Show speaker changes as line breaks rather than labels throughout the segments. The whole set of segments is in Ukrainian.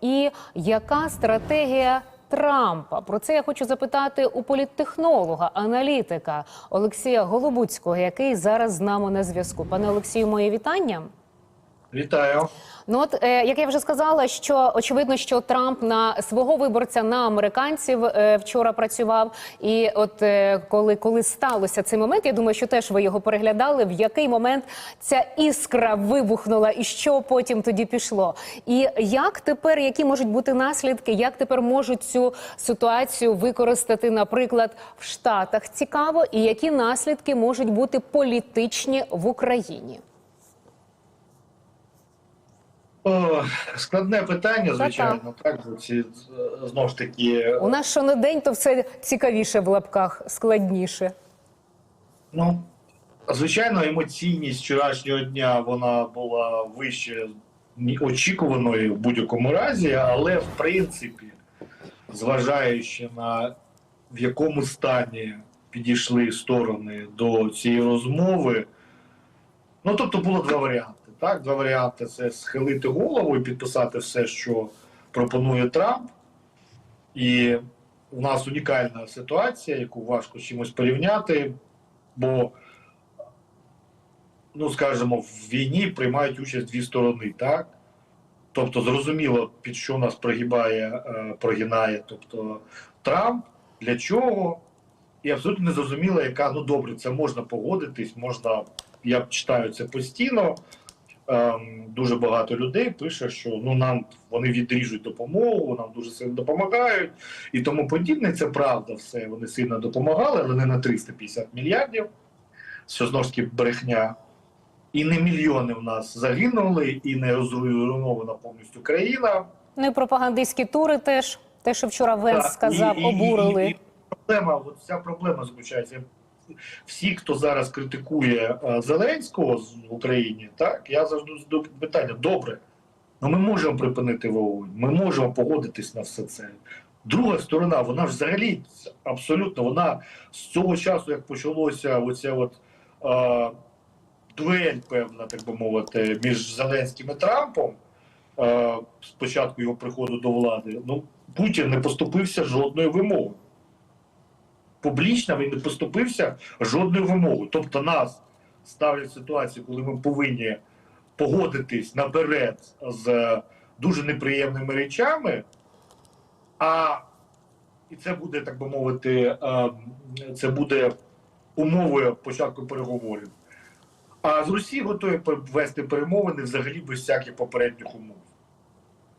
І яка стратегія Трампа? Про це я хочу запитати у політтехнолога, аналітика Олексія Голобуцького, який зараз з нами на зв'язку. Пане Олексію, моє вітання.
Вітаю.
Ну от е, як я вже сказала, що очевидно, що Трамп на свого виборця на американців е, вчора працював. І от е, коли, коли сталося цей момент, я думаю, що теж ви його переглядали. В який момент ця іскра вибухнула, і що потім тоді пішло? І як тепер, які можуть бути наслідки, як тепер можуть цю ситуацію використати, наприклад, в Штатах? Цікаво, і які наслідки можуть бути політичні в Україні?
О, складне питання, звичайно. Так, бо ці знову ж таки,
У нас що не день, то все цікавіше в лапках, складніше.
ну звичайно, емоційність вчорашнього дня вона була вище очікуваної в будь-якому разі, але в принципі, зважаючи на в якому стані підійшли сторони до цієї розмови, ну тобто було два варіанти. Так, два варіанти це схилити голову і підписати все, що пропонує Трамп. І у нас унікальна ситуація, яку важко чимось порівняти, бо, ну скажімо, в війні приймають участь дві сторони, так? Тобто, зрозуміло, під що нас прогибає, е, прогинає, тобто Трамп, для чого, і абсолютно не зрозуміло, яка ну добре, це можна погодитись, можна. Я читаю це постійно. Ем, дуже багато людей пише, що ну нам вони відріжуть допомогу, нам дуже сильно допомагають і тому подібне. Це правда, все вони сильно допомагали, але не на 350 мільярдів. Таки брехня. І не мільйони в нас загинули, і не розруйнована повністю країна.
Ну і пропагандистські тури теж. Те, що вчора Венс сказав,
і- і-
обурили.
І, і проблема, от ця проблема заключається. Всі, хто зараз критикує е, Зеленського з- в Україні, так я завжди задаю питання: добре, ну ми можемо припинити вогонь, ми можемо погодитись на все це. Друга сторона, вона ж взагалі абсолютно вона з цього часу, як почалося оця от е, дуель, певна, так би мовити, між Зеленським і Трампом. е, з його приходу до влади, ну Путін не поступився жодною вимогою. Публічно він не поступився жодною вимогою. Тобто нас ставлять в ситуацію, коли ми повинні погодитись наперед з е, дуже неприємними речами, а і це буде, так би мовити, е, це буде умовою початку переговорів. А з Росії готові вести перемовини взагалі без всяких попередніх умов.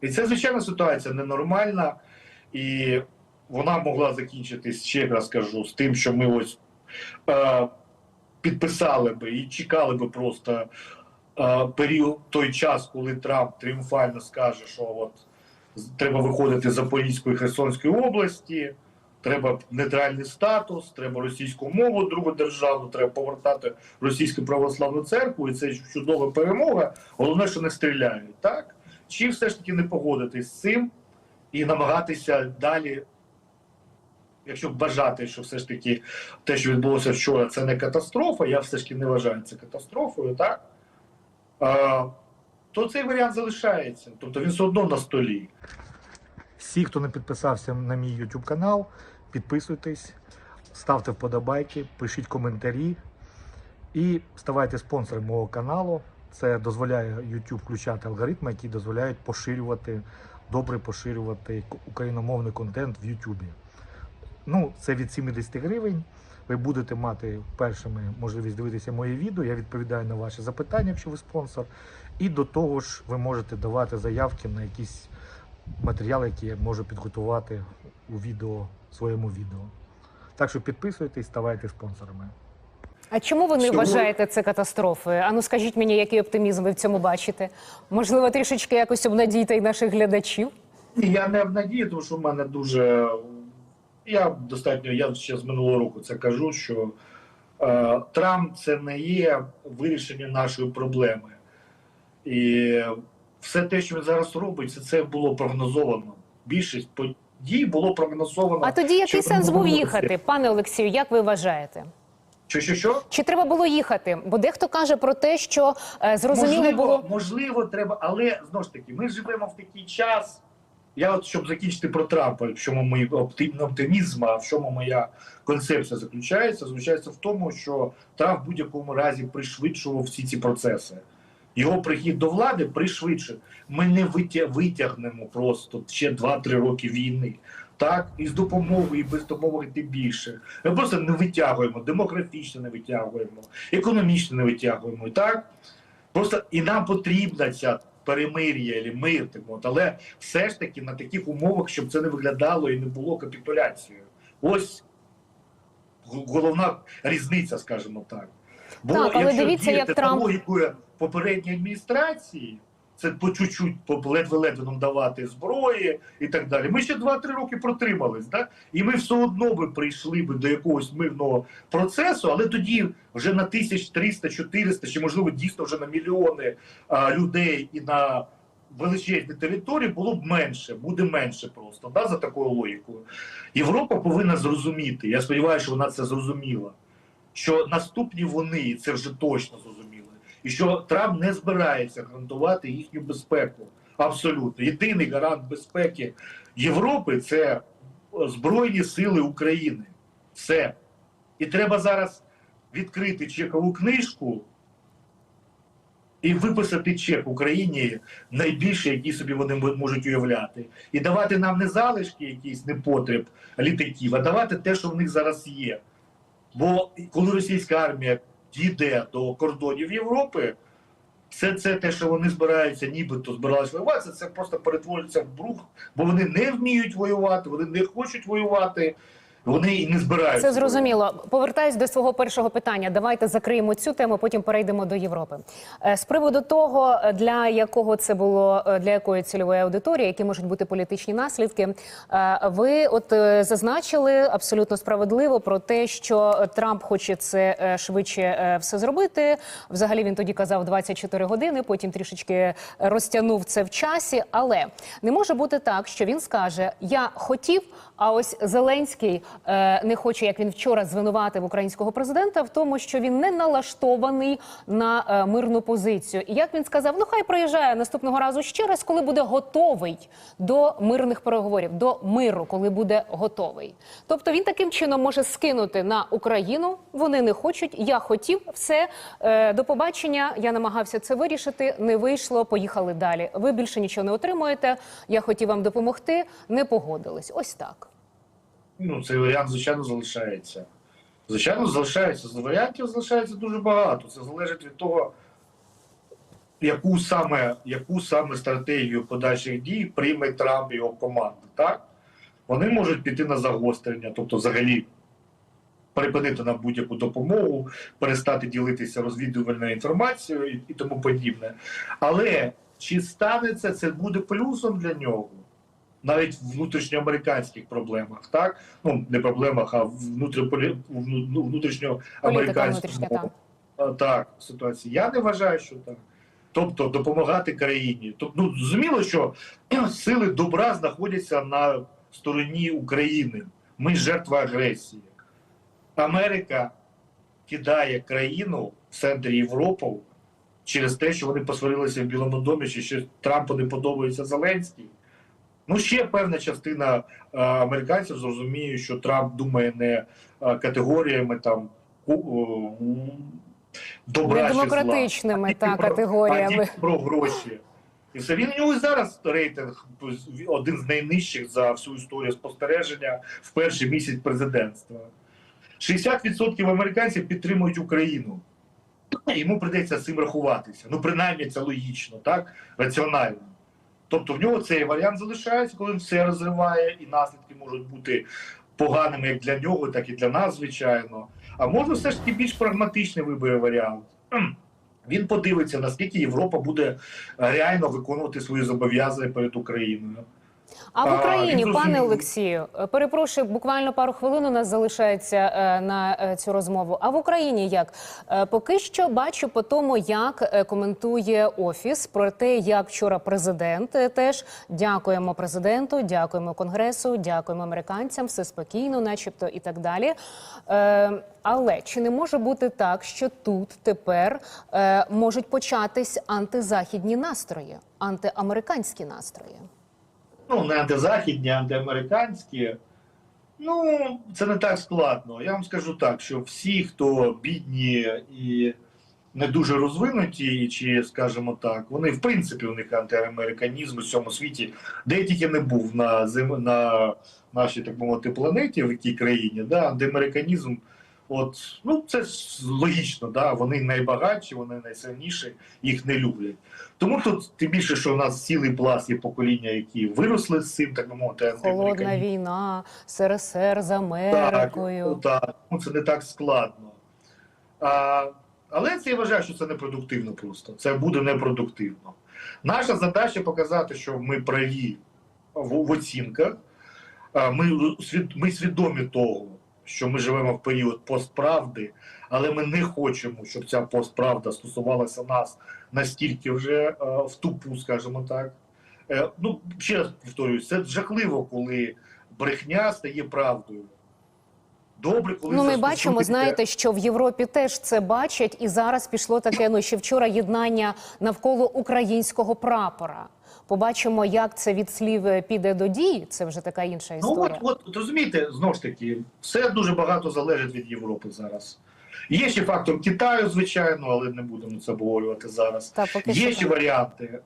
І це, звичайно, ситуація ненормальна, і вона могла закінчитись, ще раз кажу, з тим, що ми ось е, підписали би і чекали би просто е, період той час, коли Трамп тріумфально скаже, що от треба виходити з Запорізької Херсонської області, треба нейтральний статус, треба російську мову, другу державу, треба повертати російську православну церкву, і це чудова перемога. Головне, що не стріляють, так? Чи все ж таки не погодитись з цим і намагатися далі, якщо бажати, що все ж таки те, що відбулося вчора, це не катастрофа, я все ж таки не вважаю це катастрофою, так? А, то цей варіант залишається. Тобто він все одно на столі.
Всі, хто не підписався на мій YouTube канал, підписуйтесь, ставте вподобайки, пишіть коментарі і ставайте спонсором мого каналу. Це дозволяє YouTube включати алгоритми, які дозволяють поширювати, добре поширювати україномовний контент в YouTube. Ну, це від 70 гривень. Ви будете мати першими можливість дивитися мої відео. Я відповідаю на ваші запитання, якщо ви спонсор. І до того ж, ви можете давати заявки на якісь матеріали, які я можу підготувати у відео, своєму відео. Так що підписуйтесь, ставайте спонсорами.
А чому ви не
Чому?
вважаєте це катастрофою? Ану, скажіть мені, який оптимізм ви в цьому бачите? Можливо, трішечки якось обнадійте й наших глядачів?
Я не обнадію, тому що в мене дуже. Я достатньо, я ще з минулого року це кажу, що е, Трамп це не є вирішенням нашої проблеми. І все те, що він зараз робить, це, це було прогнозовано. Більшість подій було прогнозовано.
А тоді який сенс був їхати, пане Олексію? Як ви вважаєте?
Що, що, що?
Чи треба було їхати? Бо дехто каже про те, що е, зрозуміло
можливо,
було
можливо, треба, але знову ж таки, ми живемо в такий час, я от щоб закінчити про Трампа, в чому мій оптим- оптимізм, а в чому моя концепція заключається, заключається в тому, що Трамп в будь-якому разі пришвидшував всі ці процеси. Його прихід до влади пришвидшив. Ми не витягнемо просто ще 2-3 роки війни. Так, і з допомогою, і без допомоги тим більше. Ми просто не витягуємо, демографічно не витягуємо, економічно не витягуємо. Так? Просто і нам потрібна ця перемир'я або мир, так от, але все ж таки на таких умовах, щоб це не виглядало і не було капітуляцією. Ось головна різниця, скажімо так. Бо
Так, але
якщо
дивіться, як
діяти
Трамп-
логікою попередньої адміністрації, це по чуть-чуть, по ледве-ледве нам давати зброї і так далі. Ми ще 2-3 роки протримались, да? і ми все одно би прийшли би до якогось мирного процесу, але тоді вже на 1300-400, чи можливо дійсно вже на мільйони а, людей і на величезні території було б менше, буде менше просто да, за такою логікою. Європа повинна зрозуміти. Я сподіваюся, що вона це зрозуміла. Що наступні вони, і це вже точно зрозуміли, і що Трамп не збирається гарантувати їхню безпеку. Абсолютно. Єдиний гарант безпеки Європи це Збройні Сили України. Все. І треба зараз відкрити чекову книжку і виписати чек Україні найбільше, який собі вони можуть уявляти, і давати нам не залишки, якісь непотреб літаків, а давати те, що в них зараз є. Бо коли російська армія дійде до кордонів Європи, все це те, що вони збираються, нібито збиралися воювати, це, просто перетворюється в брух, бо вони не вміють воювати, вони не хочуть воювати, вони і не збираються.
Це зрозуміло. Повертаюсь до свого першого питання. Давайте закриємо цю тему, потім перейдемо до Європи. Е, З приводу того, для якого це було е, для якої цільової аудиторії, які можуть бути політичні наслідки. е, Ви от зазначили абсолютно справедливо про те, що Трамп хоче це швидше все зробити. Взагалі він тоді казав 24 години, потім трішечки розтягнув це в часі. Але не може бути так, що він скаже: Я хотів, а ось Зеленський не хоче, як він вчора звинуватив українського президента, в тому, що він не налаштований на е, мирну позицію. І як він сказав, ну хай приїжджає наступного разу ще раз, коли буде готовий до мирних переговорів, до миру, коли буде готовий. Тобто він таким чином може скинути на Україну. Вони не хочуть. Я хотів все е, до побачення. Я намагався це вирішити. Не вийшло. Поїхали далі. Ви більше нічого не отримуєте. Я хотів вам допомогти. Не погодились. Ось так.
Ну, цей варіант, звичайно, залишається. Звичайно, залишається. Варіантів залишається дуже багато. Це залежить від того, яку саме, яку саме стратегію подальших дій прийме Трамп і його команда. Так? Вони можуть піти на загострення, тобто взагалі припинити нам будь-яку допомогу, перестати ділитися розвідувальною інформацією і, і тому подібне. Але чи станеться це буде плюсом для нього? Навіть в внутрішньоамериканських проблемах, так ну не проблемах, а внутріполі... вну- ну, внутрішньоамериканському
так.
так ситуації. Я не вважаю, що так. Тобто допомагати країні. Тобто, ну зрозуміло, що сили добра знаходяться на стороні України. Ми жертва агресії. Америка кидає країну в центрі Європи через те, що вони посварилися в Білому домі, чи що Трампу не подобається Зеленський. Ну, ще певна частина е, американців зрозуміє, що Трамп думає не е, категоріями там добра
Не
чи
демократичними,
а
та,
про-
категоріями.
а про гроші. І все він у нього зараз рейтинг один з найнижчих за всю історію спостереження в перший місяць президентства. 60% американців підтримують Україну. Йому прийдеться з цим рахуватися. Ну, принаймні, це логічно, так? Раціонально. Тобто в нього цей варіант залишається, коли він все розриває, і наслідки можуть бути поганими як для нього, так і для нас, звичайно. А можна все ж таки більш прагматичний вибере варіант. Він подивиться, наскільки Європа буде реально виконувати свої зобов'язання перед Україною.
А в Україні, пане. Олексію, е, перепрошую, буквально пару хвилин у нас залишається е, на е, цю розмову. А в Україні як поки що бачу по тому, як коментує офіс про те, як вчора президент теж дякуємо президенту, дякуємо конгресу, дякуємо американцям, все спокійно, начебто, і так далі. Але чи не може бути так, що тут тепер можуть початись антизахідні настрої, антиамериканські настрої?
Ну, не антизахідні, а антиамериканські. Ну, це не так складно. Я вам скажу так, що всі, хто бідні і не дуже розвинуті, чи, скажімо так, вони в принципі у них антиамериканізм у всьому світі, де тільки не був на зим... на нашій, так мовити, планеті, в якій країні, да, антиамериканізм, от, ну, це ж логічно, да, вони найбагатші, вони найсильніші, їх не люблять. Тому тут тим більше, що у нас цілий пласт є покоління, які виросли з цим, так би мовити,
Холодна війна, СРСР з
Так,
Америкою.
ну, так, ну, це не так складно. А, але це я вважаю, що це непродуктивно просто. Це буде непродуктивно. Наша задача показати, що ми праві в, в оцінках. Ми, ми свідомі того, що ми живемо в період постправди, але ми не хочемо, щоб ця постправда стосувалася нас настільки вже е, в тупу, скажімо так. Е, ну, ще раз повторюю, це жахливо, коли брехня стає правдою. Добре, коли
Ну, ми бачимо, знаєте, що в Європі теж це бачать, і зараз пішло таке. Ну ще вчора єднання навколо українського прапора. Побачимо, як це від слів е, піде до дій. Це вже така інша
Ну от, от, от розумієте, знову ж таки, все дуже багато залежить від Європи зараз. Є ще фактор Китаю, звичайно, але не будемо це обговорювати зараз.
Та поки
Є ще
так.
варіанти.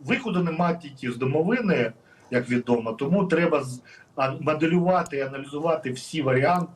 Виходу немає тільки з домовини, як відомо, тому треба моделювати і аналізувати всі варіанти.